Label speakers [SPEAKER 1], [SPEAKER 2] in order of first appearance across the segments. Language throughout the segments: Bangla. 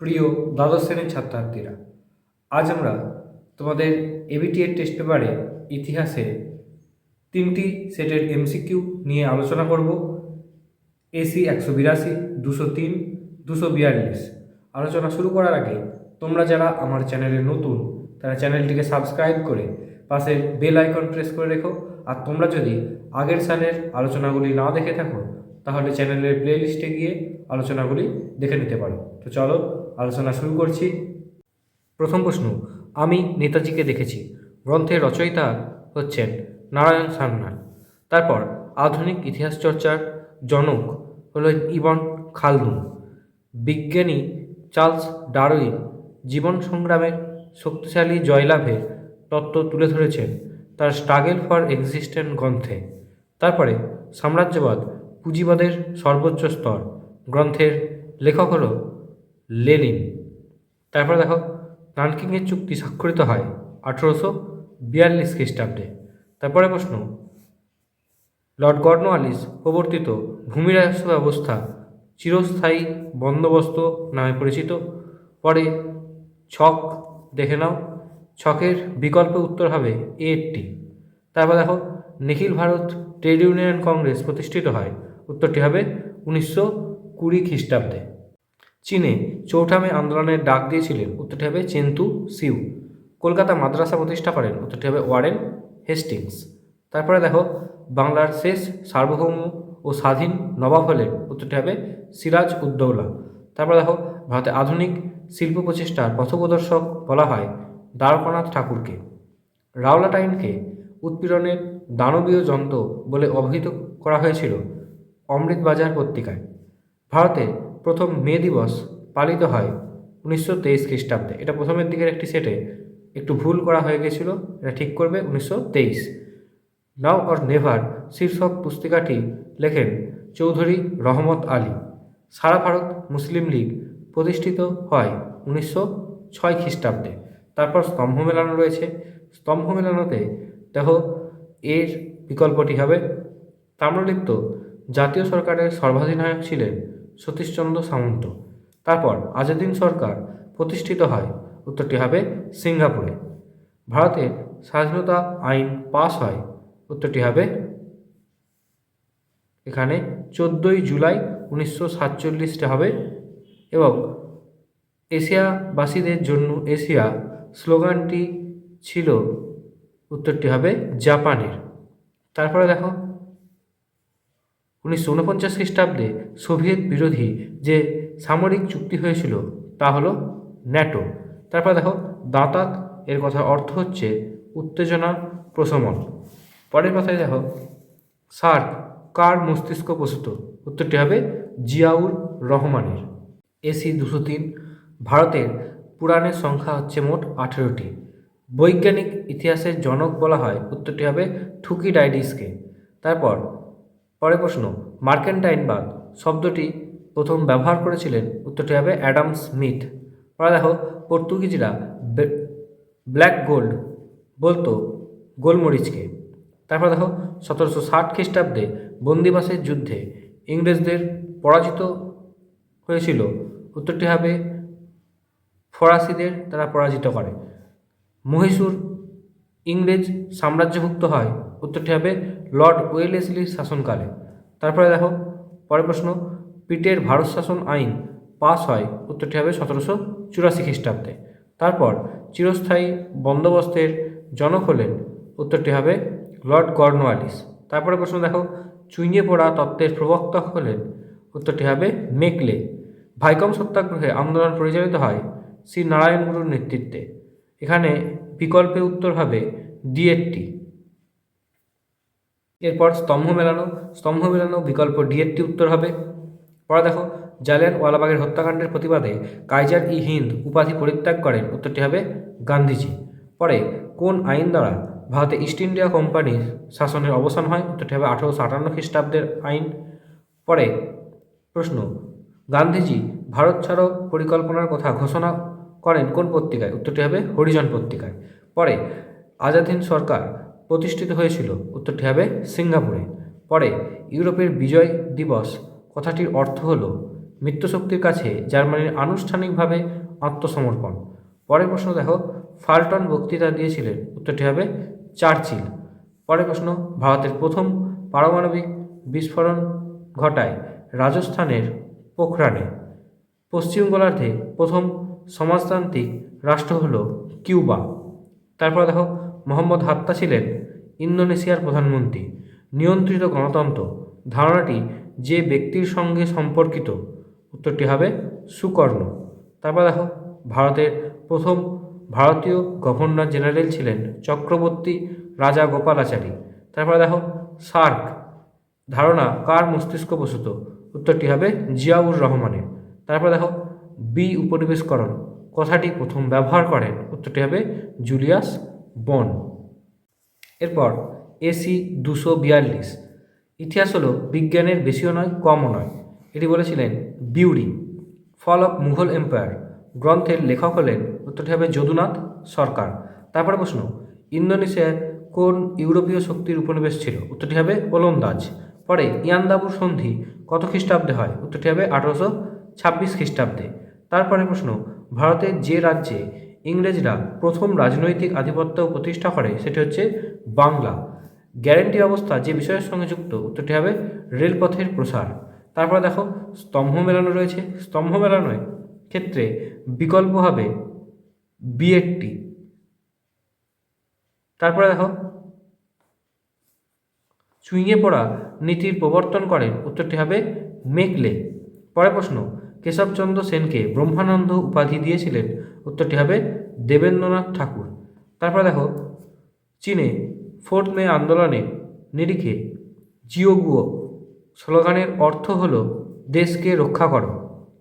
[SPEAKER 1] প্রিয় দ্বাদশ শ্রেণির ছাত্রছাত্রীরা আজ আমরা তোমাদের এবিটি এর টেস্ট পেপারে ইতিহাসে তিনটি সেটের এমসিকিউ নিয়ে আলোচনা করব। এসি একশো বিরাশি, দুশো তিন, দুশো বিয়াল্লিশ। আলোচনা শুরু করার আগে তোমরা যারা আমার চ্যানেলে নতুন, তারা চ্যানেলটিকে সাবস্ক্রাইব করে পাশের বেল আইকন প্রেস করে রেখো। আর তোমরা যদি আগের সালের আলোচনাগুলি না দেখে থাকো, তাহলে চ্যানেলের প্লেলিস্টে গিয়ে আলোচনাগুলি দেখে নিতে পারো। তো চলো আলোচনা শুরু করছি। প্রথম প্রশ্ন, আমি নেতাজিকে দেখেছি। গ্রন্থের রচয়িতা হচ্ছেন নারায়ণ সান্যাল। তারপর, আধুনিক ইতিহাস চর্চার জনক হলেন ইবন খালদুন। বিজ্ঞানী চার্লস ডারউইন জীবন সংগ্রামের শক্তিশালী জয়লাভের তত্ত্ব তুলে ধরেছেন তার স্ট্রাগেল ফর এক্সিস্টেন্ট গ্রন্থে। তারপরে, সাম্রাজ্যবাদ পুঁজিবাদের সর্বোচ্চ স্তর। গ্রন্থের লেখক হল লেনিন। তারপরে দেখো নানকিংয়ের চুক্তি স্বাক্ষরিত হয় আঠেরোশো বিয়াল্লিশ খ্রিস্টাব্দে। তারপরে প্রশ্ন, লর্ড কর্নওয়ালিস প্রবর্তিত ভূমি রাজস্ব ব্যবস্থা চিরস্থায়ী বন্দোবস্ত নামে পরিচিত। পরে ছক দেখে নাও, ছকের বিকল্প উত্তর হবে এটি তারপর দেখো, Nikhil Bharat Trade Union Congress প্রতিষ্ঠিত হয়, উত্তরটি হবে উনিশশো কুড়ি খ্রিস্টাব্দে। চীনে চৌঠামে আন্দোলনের ডাক দিয়েছিলেন উত্তরটি হবে চেন্তু সিউ। কলকাতা মাদ্রাসা প্রতিষ্ঠা করেন উত্তরটি হবে ওয়ারেন হেস্টিংস। তারপরে দেখো, বাংলার শেষ সার্বভৌম ও স্বাধীন নবাব হলেন উত্তরটি হবে সিরাজ উদ্দৌলা। তারপরে দেখো, ভারতে আধুনিক শিল্প প্রচেষ্টার পথপ্রদর্শক বলা হয় দ্বারকনাথ ঠাকুরকে। রাওলাটাইনকে উৎপীড়নের দানবীয় যন্ত্র বলে অভিহিত করা হয়েছিল অমৃতবাজার পত্রিকায়। ভারতে প্রথম মে দিবস পালিত হয় উনিশশো তেইশ খ্রিস্টাব্দে। এটা প্রথমের দিকের একটি সেটে। একটু ভুল করা হয়ে গেছিল, এটা ঠিক করবে উনিশশো তেইশ। নাও অর নেভার শীর্ষক পুস্তিকাটি লেখেন চৌধুরী রহমত আলী। সারা ভারত মুসলিম লীগ প্রতিষ্ঠিত হয় উনিশশো ছয় খ্রিস্টাব্দে। তারপর স্তম্ভ মেলানো রয়েছে। স্তম্ভ মেলানোতে দেহ এর বিকল্পটি হবে তাম্রলিপ্ত। জাতীয় সরকারের সর্বাধিনায়ক ছিলেন সতীশচন্দ্র সামন্ত। তারপর আজাদিন সরকার প্রতিষ্ঠিত হয়, উত্তরটি হবে সিঙ্গাপুরে। ভারতের স্বাধীনতা আইন পাস হয়, উত্তরটি হবে এখানে চোদ্দোই জুলাই উনিশশো সাতচল্লিশটা হবে এবং এশিয়াবাসীদের জন্য এশিয়া স্লোগানটি ছিল, উত্তরটি হবে জাপানের। তারপরে দেখো উনিশশো উনপঞ্চাশ খ্রিস্টাব্দে সোভিয়েত বিরোধী যে সামরিক চুক্তি হয়েছিল, তা হলো ন্যাটো। তারপর দেখো, দাঁতাত, এর কথার অর্থ হচ্ছে উত্তেজনা, প্রশমন। পরের কথায় দেখো, সার্ক, কার মস্তিষ্ক প্রসূত? উত্তরটি হবে জিয়াউর রহমানের। এসি দুশো তিন, ভারতের পুরাণের সংখ্যা হচ্ছে মোট আঠেরোটি। বৈজ্ঞানিক ইতিহাসের জনক বলা হয়, উত্তরটি হবে ঠুকি ডাইডিসকে তারপর পরের প্রশ্ন মার্কেন্টাইন মার্কেন্টাইনবাদ শব্দটি প্রথম ব্যবহার করেছিলেন, উত্তরটি হবে অ্যাডাম স্মিথ। পরে দেখো, পর্তুগিজরা ব্ল্যাক গোল্ড বলতো গোলমরিচকে। তারপর দেখো, সতেরোশো ষাট খ্রিস্টাব্দে বন্দিবাসের যুদ্ধে ইংরেজদের পরাজিত হয়েছিল, উত্তরটি হবে ফরাসিদের তারা পরাজিত করে। মহীশূর ইংরেজ সাম্রাজ্যভুক্ত হয়, উত্তরটি হবে লর্ড ওয়েলেসলির শাসনকালে। তারপরে দেখো, পরের প্রশ্ন, পিটের ভারত শাসন আইন পাস হয় উত্তরটি হবে সতেরোশো চুরাশি খ্রিস্টাব্দে। তারপর, চিরস্থায়ী বন্দোবস্তের জনক হলেন, উত্তরটি হবে লর্ড কর্নওয়ালিস। তারপরে প্রশ্ন দেখো, চুইয়ে পড়া তত্ত্বের প্রবক্তা হলেন, উত্তরটি হবে মেকলে। ভাইকম সত্যাগ্রহে আন্দোলন পরিচালিত হয় শ্রী নারায়ণ গুরুর নেতৃত্বে। এখানে বিকল্পে উত্তর হবে ডিএডটি এরপর স্তম্ভ মেলানো। স্তম্ভ মেলানো বিকল্প ডিএডটি উত্তর হবে। পরে দেখো, জালিয়ান ওয়ালাবাগের হত্যাকাণ্ডের প্রতিবাদে কাইজার ই হিন্দ উপাধি পরিত্যাগ করেন। উত্তরটি হবে গান্ধীজি। পরে, কোন আইন দ্বারা ভারতে ইস্ট ইন্ডিয়া কোম্পানির শাসনের অবসান হয়? উত্তরটি হবে আঠারোশো আটান্ন খ্রিস্টাব্দের আইন। পরে, প্রশ্ন, গান্ধীজি ভারত ছাড়ো পরিকল্পনার কথা ঘোষণা করেন কোন পত্রিকায়? উত্তরটি হবে হরিজন পত্রিকায়। পরে আজাদিন সরকার প্রতিষ্ঠিত হয়েছিল। উত্তরটি হবে সিঙ্গাপুরে। পরে ইউরোপের বিজয় দিবস। কথাটির অর্থ হল, মিত্রশক্তির কাছে জার্মানির আনুষ্ঠানিকভাবে আত্মসমর্পণ। পরের প্রশ্ন দেখো, ফাল্টন বক্তৃতা দিয়েছিলেন। উত্তরটি হবে চার্চিল। পরের প্রশ্ন, ভারতের প্রথম পারমাণবিক বিস্ফোরণ ঘটায় রাজস্থানের পোখরানে। পশ্চিম গোলার্ধে প্রথম সমাজতান্ত্রিক রাষ্ট্র হল কিউবা। তারপর দেখো মোহাম্মদ হাত্তা ছিলেন ইন্দোনেশিয়ার প্রধানমন্ত্রী। নিয়ন্ত্রিত গণতন্ত্র ধারণাটি যে ব্যক্তির সঙ্গে সম্পর্কিত, উত্তরটি হবে সুকর্ণ। তারপর দেখো, ভারতের প্রথম ভারতীয় গভর্নর জেনারেল ছিলেন চক্রবর্তী রাজা গোপালাচারী। তারপরে দেখো, সার্ক, ধারণা কার মস্তিষ্ক বসত, উত্তরটি হবে জিয়াউর রহমানের। তারপর দেখো, বি উপনিবেশকরণ, কথাটি প্রথম ব্যবহার করেন, উত্তরটি হবে জুলিয়াস বন। এরপর এসি দুশো বিয়াল্লিশ। ইতিহাস হলো বিজ্ঞানের বেশিও নয়, কমও নয়। এটি বলেছিলেন Bury, fall of Mughal empire. গ্রন্থের লেখক হলেন, উত্তরটি হবে যদুনাথ সরকার। তারপরে প্রশ্ন, ইন্দোনেশিয়ার কোন ইউরোপীয় শক্তির উপনিবেশ ছিল? উত্তরটি হবে ওলন্দাজ। পরে, ইয়ান্দাবুর সন্ধি কত খ্রিস্টাব্দে হয়? উত্তরটি হবে আঠারোশো ছাব্বিশ খ্রিস্টাব্দে। তারপরে প্রশ্ন, ভারতের যে রাজ্যে ইংরেজরা প্রথম রাজনৈতিক আধিপত্য প্রতিষ্ঠা করে সেটি হচ্ছে বাংলা। গ্যারেন্টি অবস্থা যে বিষয়ের সঙ্গে যুক্ত, উত্তরটি হবে রেলপথের প্রসার। তারপরে দেখো, স্তম্ভ মেলানো রয়েছে। স্তম্ভ মেলানোর ক্ষেত্রে বিকল্প হবে বিএডটি তারপরে দেখো, চুইঙে পড়া নীতির প্রবর্তন করেন, উত্তরটি হবে মেঘলে পরের প্রশ্ন কেশবচন্দ্র সেনকে ব্রহ্মানন্দ উপাধি দিয়েছিলেন। উত্তরটি হবে দেবেন্দ্রনাথ ঠাকুর। তারপরে দেখো, চীনে ফোর্থ মে আন্দোলনে নিরিখে জিওগুও স্লোগানের অর্থ হল, দেশকে রক্ষা করো।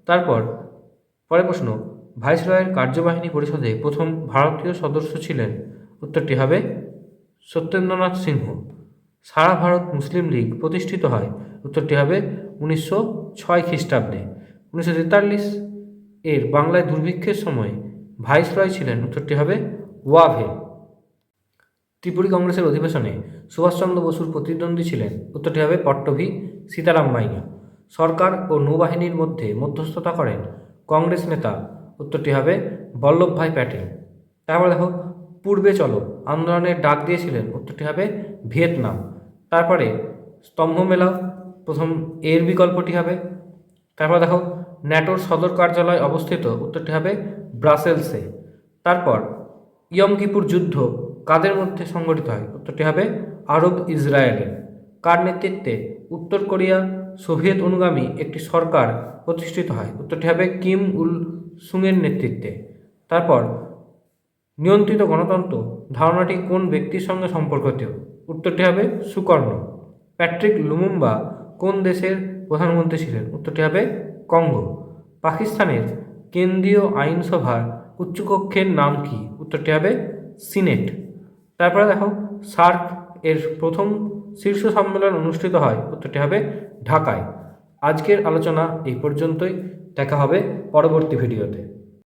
[SPEAKER 1] তারপর পরে প্রশ্ন, ভাইসরয়ের কার্যবাহিনী পরিষদে প্রথম ভারতীয় সদস্য ছিলেন। উত্তরটি হবে সত্যেন্দ্রনাথ সিংহ। সারা ভারত মুসলিম লীগ প্রতিষ্ঠিত হয়। উত্তরটি হবে উনিশশো ছয় খ্রিস্টাব্দে। উনিশশো তেতাল্লিশ এর বাংলায় দুর্ভিক্ষের সময় ভাইসরয় ছিলেন, উত্তরটি হবে ওয়াভে। ত্রিপুরী কংগ্রেসের অধিবেশনে সুভাষচন্দ্র বসুর প্রতিদ্বন্দ্বী ছিলেন, উত্তরটি হবে পট্টভি সীতারাম মাইয়া সরকার ও নৌবাহিনীর মধ্যে মধ্যস্থতা করেন কংগ্রেস নেতা, উত্তরটি হবে বল্লভভাই প্যাটেল। তারপর দেখো, পূর্বে চলো, আন্দোলনের ডাক দিয়েছিলেন, উত্তরটি হবে ভিয়েতনাম। তারপরে স্তম্ভ মেলা, প্রথম এর বিকল্পটি হবে তারপর দেখো, ন্যাটোর সদর কার্যালয় অবস্থিত, উত্তরটি হবে ব্রাসেলসে। তারপর, ইয়ম কিপুর যুদ্ধ কাদের মধ্যে সংগঠিত হয়? উত্তরটি হবে আরব ইসরায়েলের কার নেতৃত্বে? উত্তর কোরিয়া সোভিয়েত অনুগামী একটি সরকার প্রতিষ্ঠিত হয়। উত্তরটি হবে কিম উল সুংয়ের নেতৃত্বে। তারপর, নিয়ন্ত্রিত গণতন্ত্র ধারণাটি কোন ব্যক্তির সঙ্গে সম্পর্কিত? উত্তরটি হবে সুকর্ণ। প্যাট্রিক লুমুম্বা কোন দেশের প্রধানমন্ত্রী ছিলেন। উত্তরটি হবে কঙ্গো। পাকিস্তানের কেন্দ্রীয় আইনসভার উচ্চকক্ষের নাম কি? উত্তরটি হবে সিনেট। তারপরে দেখো, সার্ক এর প্রথম শীর্ষ সম্মেলন অনুষ্ঠিত হয়, উত্তরটি হবে ঢাকায়। আজকের আলোচনা এই পর্যন্তই। দেখা হবে পরবর্তী ভিডিওতে।